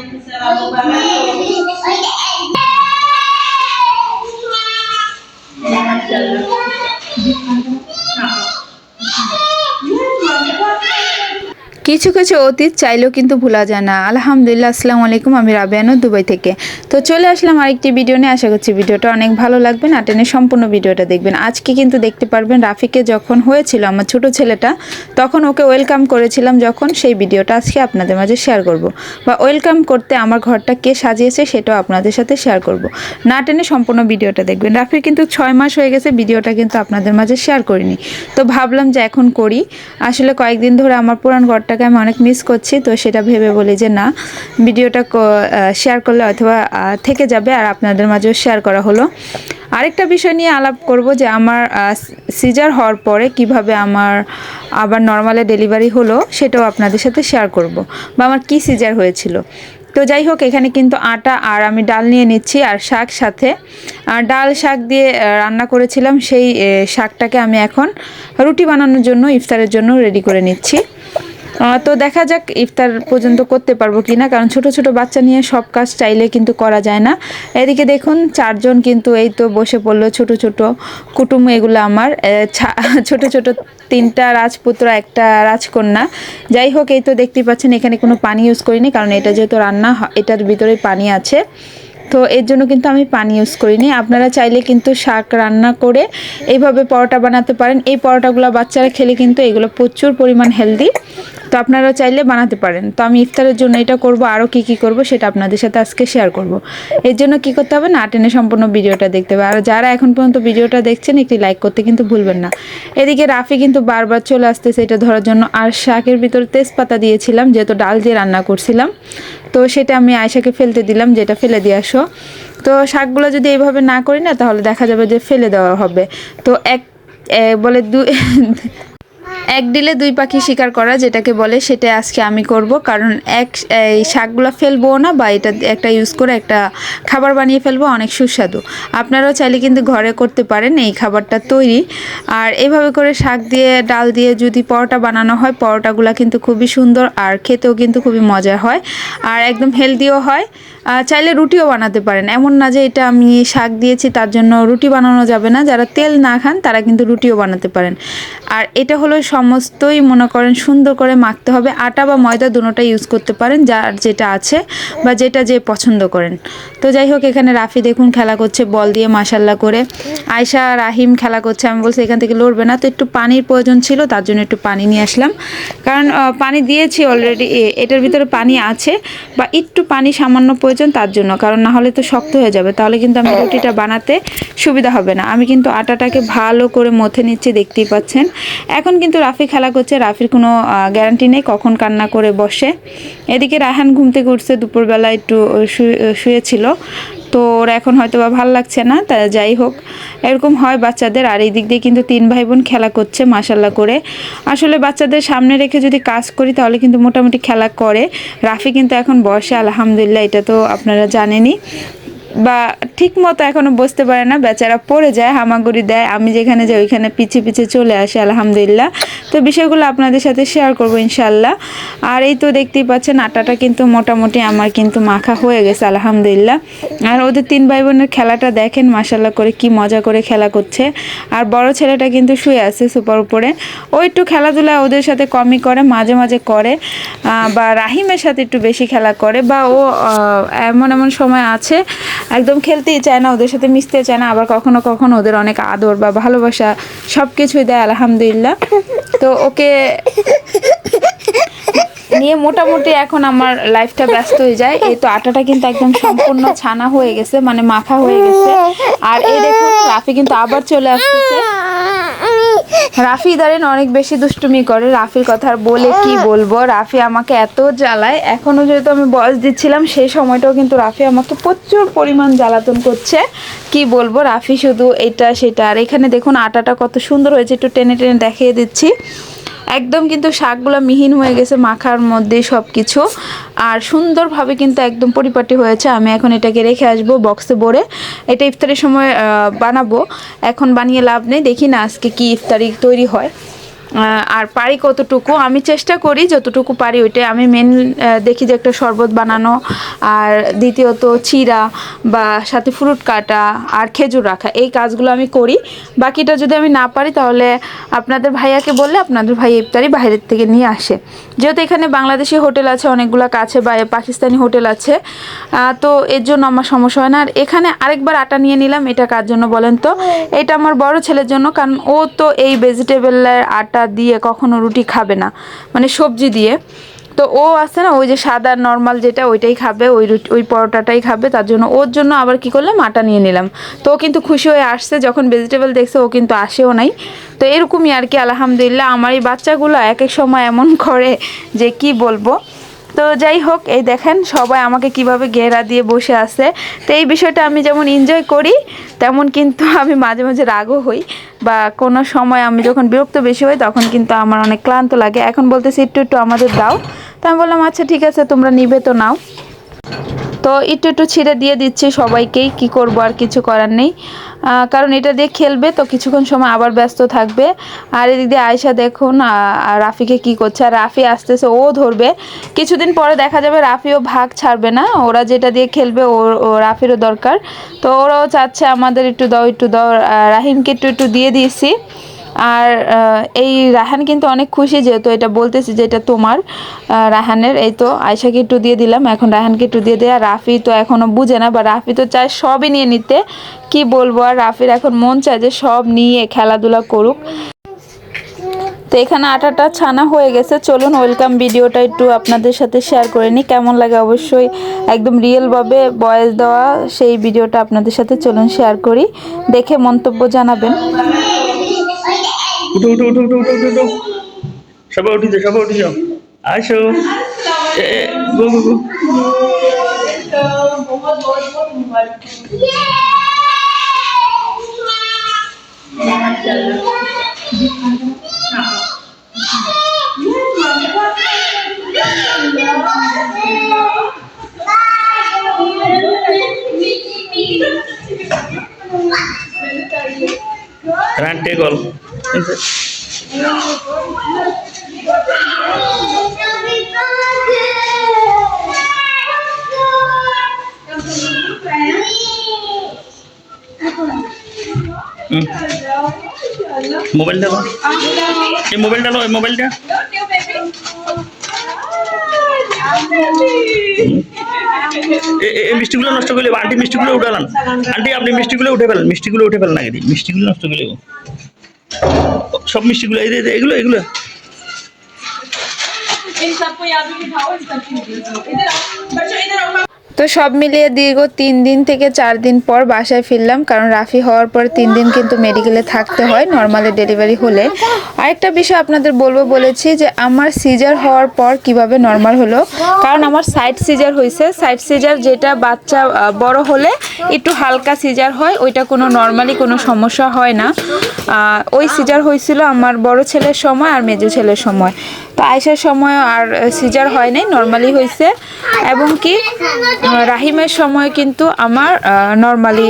Thank you, কিছু কিছু অতীত চাইলেও কিন্তু ভোলা যায় না। আলহামদুলিল্লাহ, আসসালামু আলাইকুম, আমি রাবিয়ানো দুবাই থেকে। তো চলে আসলাম আরেকটি ভিডিও নিয়ে। আশা করছি ভিডিওটা অনেক ভালো লাগবে। না টেনে সম্পূর্ণ ভিডিওটা দেখবেন। আজকে কিন্তু দেখতে পারবেন রাফিকে যখন হয়েছিল আমার ছোট ছেলেটা, তখন ওকে ওয়েলকাম করেছিলাম যখন সেই ভিডিওটা আজকে আপনাদের মাঝে শেয়ার করব। বা ওয়েলকাম করতে আমার ঘরটা কে সাজিয়েছে সেটাও আপনাদের সাথে শেয়ার করব। না টেনে সম্পূর্ণ ভিডিওটা দেখবেন। রাফির কিন্তু ছয় মাস হয়ে গেছে, ভিডিওটা কিন্তু আপনাদের মাঝে শেয়ার করিনি। তো ভাবলাম যে এখন করি। আসলে কয়েকদিন ধরে আমার পুরান ঘরটাকে আমি অনেক মিস করছি, তো সেটা ভেবে বলি যে না, ভিডিওটা শেয়ার করলে অথবা থেকে যাবে আর আপনাদের মাঝেও শেয়ার করা হলো। আরেকটা বিষয় নিয়ে আলাপ করব যে আমার সিজার হওয়ার পরে কীভাবে আমার আবার নর্মালে ডেলিভারি হলো, সেটাও আপনাদের সাথে শেয়ার করব, বা আমার কি সিজার হয়েছিল। তো যাই হোক, এখানে কিন্তু আটা আর আমি ডাল নিয়ে নিচ্ছি, আর শাক সাথে। আর ডাল, শাক দিয়ে রান্না করেছিলাম, সেই শাকটাকে আমি এখন রুটি বানানোর জন্য, ইফতারের জন্য রেডি করে নিচ্ছি। তো দেখা যাক ইফতার পর্যন্ত করতে পারব কি না কারণ ছোট ছোট বাচ্চা নিয়ে সব কাজ চাইলে কিন্তু করা যায় না। এদিকে দেখুন, চারজন কিন্তু এই তো বসে পড়ল, ছোট ছোট কুটুম এগুলো আমার। ছোট ছোট তিনটা রাজপুত্র, একটা রাজকন্যা। যাই হোক, এই তো দেখতেই পাচ্ছেন, এখানে কোনো পানি ইউজ করিনি, কারণ এটা যেহেতু রান্না, এটার ভিতরে পানি আছে। তো এর জন্য কিন্তু আমি পানি ইউজ করিনি। আপনারা চাইলে কিন্তু শাক রান্না করে এইভাবে পরোটা বানাতে পারেন। এই পরোটাগুলো বাচ্চারা খেলে কিন্তু এগুলো প্রচুর পরিমাণ হেলদি তো আপনারা চাইলে বানাতে পারেন। তো আমি ইফতারের জন্য এটা করব আরও কি কি করব সেটা আপনাদের সাথে আজকে শেয়ার করব। এর জন্য কি করতে হবে না টেনে সম্পূর্ণ ভিডিওটা দেখতে হবে। আর যারা এখন পর্যন্ত ভিডিওটা দেখছেন, একটি লাইক করতে কিন্তু ভুলবেন না। এদিকে রাফি কিন্তু বারবার চলে আসতেছে এটা ধরার জন্য। আর শাকের ভিতরে তেজপাতা দিয়েছিলাম, যেহেতু ডাল দিয়ে রান্না করছিলাম। তো সেটা আমি আয়সাকে ফেলতে দিলাম, যেটা ফেলে দিয়ে আসো। তো শাকগুলো যদি এইভাবে না করি না, তাহলে দেখা যাবে যে ফেলে দেওয়া হবে। তো এক বলে দুই এক ডিলে দুই পাখি শিকার করা যেটাকে বলে সেটা আজকে আমি করব। কারণ এক, এই শাকগুলো ফেলব না বা এটা একটা ইউজ করে একটা খাবার বানিয়ে ফেলব, অনেক সুস্বাদু। আপনারাও চাইলে কিন্তু ঘরে করতে পারেন এই খাবারটা তৈরি। আর এইভাবে করে শাক দিয়ে, ডাল দিয়ে যদি পরোটা বানানো হয়, পরোটাগুলো কিন্তু খুবই সুন্দর আর খেতেও কিন্তু খুবই মজার হয়। আর একদম হেলদিও হয়। চাইলে রুটিও বানাতে পারেন। এমন না যে এটা আমি শাক দিয়েছি, তার জন্য রুটি বানানো যাবে না। যারা তেল না খান, তারা কিন্তু রুটিও বানাতে পারেন। আর এটা হলো সমস্তই মনে করেন সুন্দর করে মাখতে হবে। আটা বা ময়দা দুটোটা ইউজ করতে পারেন, যার যেটা আছে বা যেটা যে পছন্দ করেন। তো যাই হোক, এখানে রাফি দেখুন খেলা করছে, বল দিয়ে মাসাল্লা করে। আয়শা, রাহিম খেলা করছে। আমি বলছি এখান থেকে লড়বে না। তো একটু পানির প্রয়োজন ছিল, তার জন্য একটু পানি নিয়ে আসলাম। কারণ পানি দিয়েছি অলরেডি এটার ভিতরে পানি আছে বা একটু পানি সামান্য প্রয়োজন তার জন্য, কারণ না হলে তো শক্ত হয়ে যাবে। তাহলে কিন্তু আমি রুটিটা বানাতে সুবিধা হবে না। আমি কিন্তু আটাটাকে ভালো করে মথে নিচ্ছি, দেখতেই পাচ্ছেন। এখন কিন্তু রাফি খেলা করছে, রাফির কোনো গ্যারান্টি নেই কখন কান্না করে বসে। এদিকে রায়হান ঘুম থেকে উঠছে, দুপুরবেলা একটু শুয়ে- শুয়েছিল। তো ওর এখন হয়তো বা ভালো লাগছে না, তা যাই হোক। এরকম হয় বাচ্চাদের, আর এই দিক দিয়ে কিন্তু তিন ভাই বোন খেলা করছে মাসাল্লাহ করে। আসলে বাচ্চাদের সামনে রেখে যদি কাজ করি, তাহলে কিন্তু মোটামুটি খেলা করে। রাফি কিন্তু এখন বসে, আলহামদুলিল্লাহ, এটা তো আপনারা জানেনই। বা ঠিক মতো এখনও বসতে পারে না, বেচারা পড়ে যায়, হামাগুড়ি দেয়, আমি যেখানে যাই ওইখানে পিছিয়ে পিছিয়ে চলে আসে, আলহামদুলিল্লাহ। তো বিষয়গুলো আপনাদের সাথে শেয়ার করব ইনশাল্লাহ আর এই তো দেখতেই পাচ্ছেন, আটাটা কিন্তু মোটামুটি আমার কিন্তু মাখা হয়ে গেছে, আলহামদুলিল্লাহ। আর ওদের তিন ভাই বোনের খেলাটা দেখেন মাসাল্লাহ করে কি মজা করে খেলা করছে। আর বড় ছেলেটা কিন্তু শুয়ে আছে সুপার উপরে। ও একটু খেলাধুলা ওদের সাথে কমই করে, মাঝে মাঝে করে বা রাহিমের সাথে একটু বেশি খেলা করে, বা ও এমন এমন সময় আছে একদম খেলতেই চায় না, ওদের সাথে মিশতে চায় না, আবার কখনো কখনো ওদের অনেক আদর বা ভালোবাসা সব কিছুই দেয়, আলহামদুলিল্লাহ। তো ওকে নিয়ে মোটামুটি এখন আমার লাইফটা ব্যস্ত হয়ে যায়। এই তো আটাটা কিন্তু একদম সম্পূর্ণ ছানা হয়ে গেছে মানে মাখা হয়ে গেছে। আর এই দেখুন রাফি কিন্তু আবার চলে আসতেছে। রাফি ইদারিন অনেক বেশি দুষ্টুমি করে, রাফির কথা আর বলে কি বলব? রাফি আমাকে এত জ্বালায় এখনও যেহেতু আমি বয়স দিচ্ছিলাম, সেই সময়টাও কিন্তু রাফি আমাকে প্রচুর পরিমাণ জ্বালাতন করছে। কি বলব, রাফি শুধু এটা, সেটা। আর এখানে দেখুন, আটাটা কত সুন্দর হয়েছে, একটু টেনে টেনে দেখিয়ে দিচ্ছি। একদম কিন্তু শাকগুলো মিহিন হয়ে গেছে মাখার মধ্যে সব কিছু আর সুন্দরভাবে কিন্তু একদম পরিপাটি হয়েছে। আমি এখন এটাকে রেখে আসব বক্সে ভরে। এটা ইফতারের সময় বানাবো। এখন বানিয়ে লাভ নেই। দেখি না আজকে কি ইফতারি তৈরি হয়। আর পারি কতটুকু? আমি চেষ্টা করি যতটুকু পারি, ওইটাই। আমি মেন দেখি যে একটা শরবত বানানো, আর দ্বিতীয়ত চিরা বা সাথে ফ্রুট কাটা আর খেজুর রাখা, এই কাজগুলো আমি করি। বাকিটা যদি আমি না পারি, তাহলে আপনাদের ভাইয়াকে বললে আপনাদের ভাই ইফতারি বাইরের থেকে নিয়ে আসে। যেহেতু এখানে বাংলাদেশি হোটেল আছে, অনেকগুলো কাছে বা পাকিস্তানি হোটেল আছে তো এর জন্য আমার সমস্যা হয় না। আর এখানে আরেকবার আটা নিয়ে নিলাম, এটা কার জন্য বলেন তো? এটা আমার বড় ছেলের জন্য, কারণ ও তো এই ভেজিটেবলের আটা দিয়ে কখনো রুটি খাবে না মানে সবজি দিয়ে। তো ও আছে না, ওই যে সাদা নর্মাল যেটা ওইটাই খাবে, ওই রুটি, ওই পরোটাটাই খাবে, তার জন্য ওর জন্য আবার কি করলাম, আটা নিয়ে নিলাম। তো ও কিন্তু খুশি হয়ে আসছে, যখন ভেজিটেবল দেখছে, ও কিন্তু আসেও নাই। তো এরকমই আর কি, আলহামদুলিল্লাহ, আমার এই বাচ্চাগুলো এক এক সময় এমন করে যে কি বলব? তো যাই হোক, এই দেখেন সবাই আমাকে কীভাবে ঘেরা দিয়ে বসে আছে। তো এই বিষয়টা আমি যেমন এনজয় করি, তেমন কিন্তু আমি মাঝে মাঝে রাগও হই বা কোনো সময় আমি যখন বিরক্ত বেশি হই, তখন কিন্তু আমার অনেক ক্লান্ত লাগে। এখন বলতেছি, একটু একটু আমাদের দাও। তো আমি বললাম আচ্ছা ঠিক আছে, তোমরা নিবে তো নাও। তো একটু একটু ছিঁড়ে দিয়ে দিচ্ছি সবাইকেই, কি করব আর কিছু করার নেই। কারণ এটা দিয়ে খেলবে, তো কিছুক্ষণ সময় আবার ব্যস্ত থাকবে। আর এদিক দিয়ে আয়সা দেখুন রাফিকে কি করছে, আর রাফি আসতেছে, ও ধরবে। কিছুদিন পরে দেখা যাবে রাফিও ভাগ ছাড়বে না, ওরা যেটা দিয়ে খেলবে, ও রাফিরও দরকার। তো ওরাও চাচ্ছে আমাদের একটু দাও একটু দাও রাহিমকে একটু একটু দিয়ে দিয়েছি। আর এই রাহান কিন্তু অনেক খুশি যেহেতু এটা বলতেছি যে এটা তোমার রাহানের এই তো আয়সাকে একটু দিয়ে দিলাম, এখন রাহানকে একটু দিয়ে দেয়। আর রাফি তো এখনও বুঝে না, বা রাফি তো চায় সবই নিয়ে নিতে। কি বলব, আর রাফির এখন মন চায় যে সব নিয়ে খেলাধুলা করুক। তো এখানে আটাটা ছানা হয়ে গেছে। চলুন, ওয়েলকাম ভিডিওটা একটু আপনাদের সাথে শেয়ার করে নিই। কেমন লাগে অবশ্যই একদম রিয়েলভাবে বয়েস দেওয়া সেই ভিডিওটা আপনাদের সাথে চলুন শেয়ার করি। দেখে মন্তব্য জানাবেন। উঠো উঠো উঠো উঠো উঠো উঠো। সবাই উঠি যাও সবাই উঠি যাও। আসো। গো গো মোবাইলটা দাও এই মোবাইলটা লো এই মোবাইলটা এই মিষ্টিগুলো নষ্ট করলে আন্টি মিষ্টিগুলো উঠালাম আন্টি আপনি মিষ্টিগুলো উঠে ফেলেন মিষ্টিগুলো উঠে ফেলেন আগে। মিষ্টিগুলো নষ্ট করলে সব মিষ্টিগুলো এই যে- এই যে এগুলো এগুলো इन सबको याद में बिठाओ इन सबकी তো সব মিলিয়ে দীর্ঘ তিন দিন থেকে চার দিন পর বাসায় ফিরলাম, কারণ রাফি হওয়ার পর তিন দিন কিন্তু মেডিকেলে থাকতে হয় নর্মালি ডেলিভারি হলে। আরেকটা বিষয় আপনাদের বলব বলেছি যে আমার সিজার হওয়ার পর কীভাবে নর্মাল হলো, কারণ আমার সাইড সিজার হয়েছে সাইড সিজার যেটা বাচ্চা বড় হলে একটু হালকা সিজার হয়, ওইটা কোনো নর্মালি কোনো সমস্যা হয় না। ওই সিজার হয়েছিল আমার বড় ছেলের সময় আর মেজো ছেলের সময়। তো আয়সার সময় আর সিজার হয় নাই নর্মালি হয়েছে এবং কি রাহিমের সময় কিন্তু আমার নর্মালি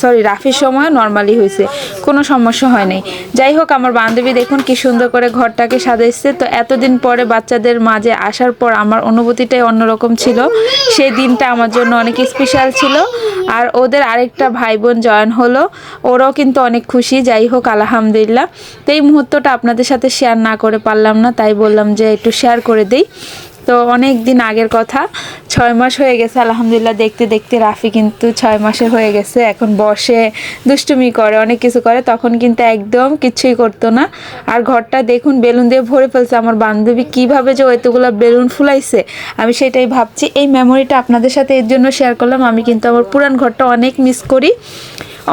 সরি রাফির সময় নর্মালি হয়েছে কোনো সমস্যা হয় নাই। যাই হোক, আমার বান্ধবী দেখুন কি সুন্দর করে ঘরটাকে সাজাইছে। তো এতদিন পরে বাচ্চাদের মাঝে আসার পর আমার অনুভূতিটাই অন্যরকম ছিল। সেই দিনটা আমার জন্য অনেক স্পেশাল ছিল। আর ওদের আরেকটা ভাই বোন জয়েন হলো। ওরাও কিন্তু অনেক খুশি। যাই হোক, আলহামদুলিল্লাহ। তো এই মুহূর্তটা আপনাদের সাথে শেয়ার না করে পারলাম না। তাই বললাম যে একটু শেয়ার করে দিই। তো অনেক দিন আগের কথা, ছয় মাস হয়ে গেছে, আলহামদুলিল্লাহ দেখতে দেখতে রাফি কিন্তু ছয় মাসের হয়ে গেছে, এখন বসে, দুষ্টুমি করে, অনেক কিছু করে, তখন কিন্তু একদম কিছুই করতো না। আর ঘরটা দেখুন, বেলুন দিয়ে ভরে ফেলছে, আমার বান্ধবী কীভাবে যে এতগুলো বেলুন ফুলাইছে, আমি সেটাই ভাবছি। এই মেমোরিটা আপনাদের সাথে এর জন্য শেয়ার করলাম, আমি কিন্তু আমার পুরান ঘরটা অনেক মিস করি।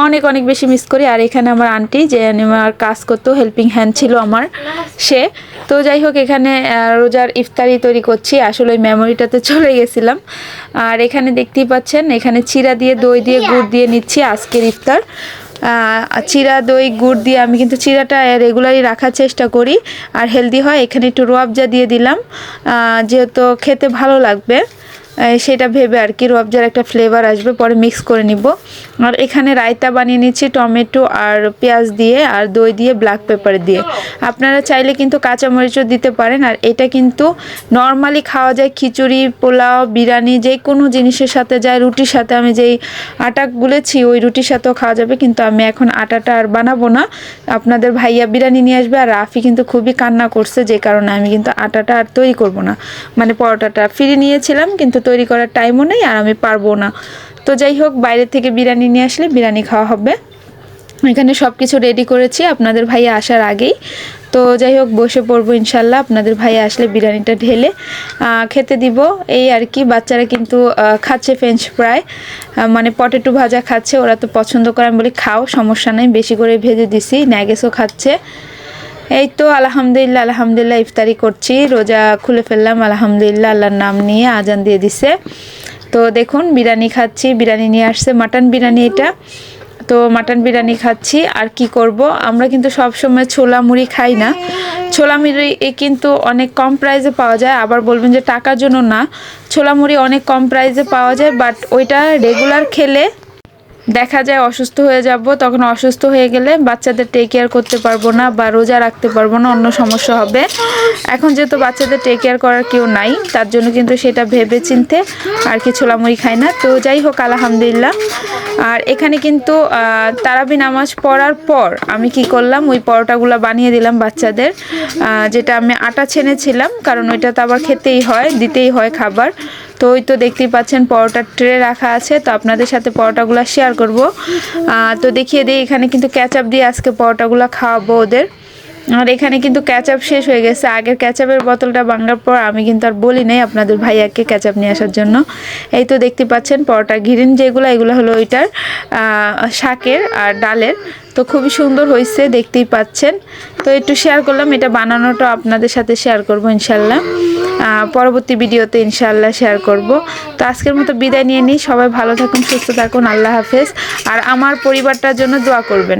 অনেক অনেক বেশি মিস করি। আর এখানে আমার আন্টি যে আমার কাজ করতো হেল্পিং হ্যান্ড ছিল আমার, সে। তো যাই হোক, এখানে রোজার ইফতারি তৈরি করছি। আসলে ওই মেমোরিটাতে চলে গেছিলাম। আর এখানে দেখতেই পাচ্ছেন, এখানে চিরা দিয়ে দই দিয়ে গুড় দিয়ে নিচ্ছি আজকের ইফতার। চিরা, দই, গুড় দিয়ে আমি কিন্তু চিরাটা রেগুলারই রাখার চেষ্টা করি। আর হেলদি হয়, এখানে একটু রোয়াবজা দিয়ে দিলাম। যেহেতু খেতে ভালো লাগবে। সেটা ভেবে আর কি রুয়াবজার একটা ফ্লেভার আসবে, পরে মিক্স করে নিব। আর এখানে রায়তা বানিয়ে নিচ্ছি, টমেটো আর পেঁয়াজ দিয়ে আর দই দিয়ে ব্ল্যাক পেপার দিয়ে। আপনারা চাইলে কিন্তু কাঁচামরিচও দিতে পারেন, আর এটা কিন্তু নর্মালি খাওয়া যায় খিচুড়ি, পোলাও, বিরিয়ানি, যে কোনো জিনিসের সাথে যায়, রুটির সাথে। আমি যেই আটা গুলেছি, ওই রুটির সাথেও খাওয়া যাবে, কিন্তু আমি এখন আটাটা আর বানাবো না। আপনাদের ভাইয়া বিরিয়ানি নিয়ে আসবে, আর রাফি কিন্তু খুবই কান্না করছে, যে কারণে আমি কিন্তু আটাটা আর তৈরি করব না। মানে পরোটাটা ফিরে নিয়েছিলাম, কিন্তু তৈরি করার টাইমও নেই আর আমি পারব না। তো যাই হোক, বাইরে থেকে বিরিয়ানি নিয়ে আসলে বিরিয়ানি খাওয়া হবে। এখানে সব কিছু রেডি করেছি আপনাদের ভাইয়া আসার আগেই। তো যাই হোক, বসে পড়ব ইনশাল্লাহ। আপনাদের ভাইয়া আসলে বিরিয়ানিটা ঢেলে খেতে দিব। এই আর কি, বাচ্চারা কিন্তু খাচ্ছে ফ্রেঞ্চ ফ্রাই মানে পটেটো ভাজা খাচ্ছে, ওরা তো পছন্দ করে। আমি বলি, খাও, সমস্যা নেই, বেশি করে ভেজে দিছি। ন্যাগেসও খাচ্ছে। এই তো, আলহামদুলিল্লাহ আলহামদুলিল্লাহ, ইফতারি করছি। রোজা খুলে ফেললাম, আলহামদুলিল্লাহ, আল্লাহর নাম নিয়ে আজান দিয়ে দিছে। তো দেখুন, বিরিয়ানি খাচ্ছি, বিরিয়ানি নিয়ে আসছে, মাটন বিরিয়ানি এটা। তো মাটন বিরিয়ানি খাচ্ছি, আর কি করব? আমরা কিন্তু সব সময় ছোলা মুড়ি খাই না। ছোলা মুড়ি এ কিন্তু অনেক কম প্রাইসে পাওয়া যায়। আবার বলবেন যে টাকার জন্য না। ছোলা মুড়ি অনেক কম প্রাইসে পাওয়া যায় বাট ওইটা রেগুলার খেলে দেখা যায় অসুস্থ হয়ে যাব, তখন অসুস্থ হয়ে গেলে বাচ্চাদের টেক কেয়ার করতে পারব না বা রোজা রাখতে পারব না, অন্য সমস্যা হবে। এখন যেহেতু বাচ্চাদের টেক কেয়ার করার কেউ নাই, তার জন্য কিন্তু সেটা ভেবে চিনতে আর কি ছোলামুড়ি খাই না। তো যাই হোক, আলহামদুলিল্লাহ। আর এখানে কিন্তু তারাবি নামাজ পড়ার পর আমি কি করলাম, ওই পরোটাগুলো বানিয়ে দিলাম বাচ্চাদের যেটা আমি আটা ছেনেছিলাম, কারণ ওইটা তো আবার খেতেই হয়, দিতেই হয় খাবার। তো ওই তো দেখতেই পাচ্ছেন পরোটার ট্রে রাখা আছে, তো আপনাদের সাথে পরোটাগুলো শেয়ার করব। তো দেখিয়ে দিই, এখানে কিন্তু ক্যাচআপ দিয়ে আজকে পরোটাগুলো খাওয়াবো ওদের। আর এখানে কিন্তু ক্যাচআপ শেষ হয়ে গেছে। আগের ক্যাচআপের বোতলটা ভাঙার পর আমি কিন্তু আর বলি নাই আপনাদের ভাইয়াকে ক্যাচআপ নিয়ে আসার জন্য। এই তো দেখতে পাচ্ছেন, পরোটা ঘিরিন যেগুলো, এগুলো হলো ওইটার শাকের আর ডালের। তো খুবই সুন্দর হয়েছে দেখতেই পাচ্ছেন। তো একটু শেয়ার করলাম, এটা বানানোটা আপনাদের সাথে শেয়ার করব, ইনশাল্লাহ। পরবর্তী ভিডিওতে ইনশাআল্লাহ শেয়ার করব। তো আজকের মতো বিদায় নিয়ে নিই। সবাই ভালো থাকুন, সুস্থ থাকুন। আল্লাহ হাফেজ। আর আমার পরিবারটার জন্য দোয়া করবেন।